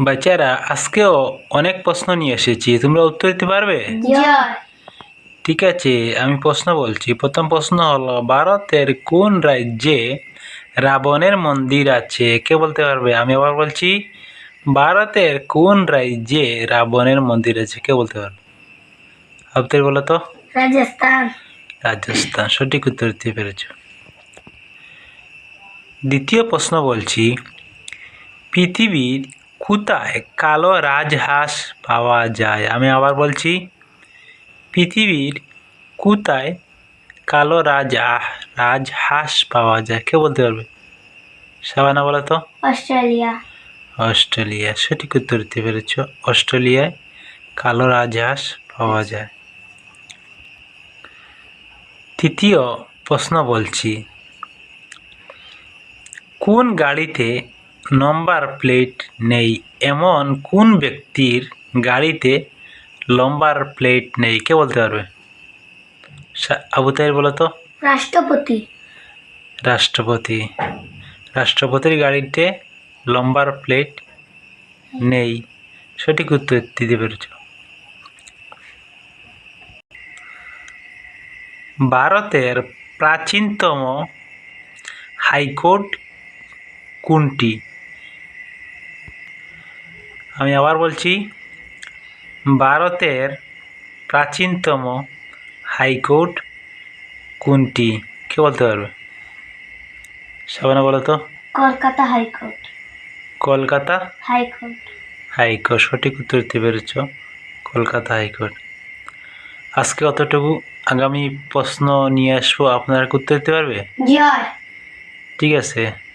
বাচ্চারা আজকেও অনেক প্রশ্ন নিয়ে এসেছি। তোমরা উত্তর দিতে পারবে? ঠিক আছে আমি প্রশ্ন বলছি। প্রথম প্রশ্ন হলো ভারতের কোন রাজ্যে রাবণের মন্দির আছে? কে বলতে পারবে? আমি আবার বলছি ভারতের কোন রাজ্যে রাবণের মন্দির আছে? কে বলতে পারবে? আপনার বলো তো। রাজস্থান। রাজস্থান সঠিক উত্তর দিতে পেরেছ। দ্বিতীয় প্রশ্ন বলছি পৃথিবীর কোথায়? কালো রাজহাঁস পাওয়া যায়। আমি আবার বলছি পৃথিবীর কোথায় কালো রাজ রাজহাঁস পাওয়া যায়? কে বলতে পারবে? সাবানা বলো তো। অস্ট্রেলিয়া। অস্ট্রেলিয়া সঠিক উত্তর দিতে পেরেছ। অস্ট্রেলিয়ায় কালো রাজহাঁস পাওয়া যায়। তৃতীয় প্রশ্ন বলছি কোন গাড়িতে নম্বর প্লেট নেই। এমন কোন ব্যক্তির গাড়িতে লম্বার প্লেট নেই? কে বলতে পারবে? আবু তাহের বলো তো। রাষ্ট্রপতি। রাষ্ট্রপতি। রাষ্ট্রপতির গাড়িতে লম্বার প্লেট নেই। সঠিক উত্তর দিতে পেরেছ। ভারতের প্রাচীনতম হাইকোর্ট কোনটি? আমি আবার বলছি ভারতের প্রাচীনতম হাইকোর্ট কোনটি? কে বলতে পারবে? সাবানা বলো তো। Kolkata high court. Kolkata? High court. High court সঠিক উত্তর দিতে পেরেছ। Kolkata high court. আজকে অতটুকু আগামী প্রশ্ন নিয়ে আসব। আপনারা উত্তর দিতে পারবে? ঠিক আছে।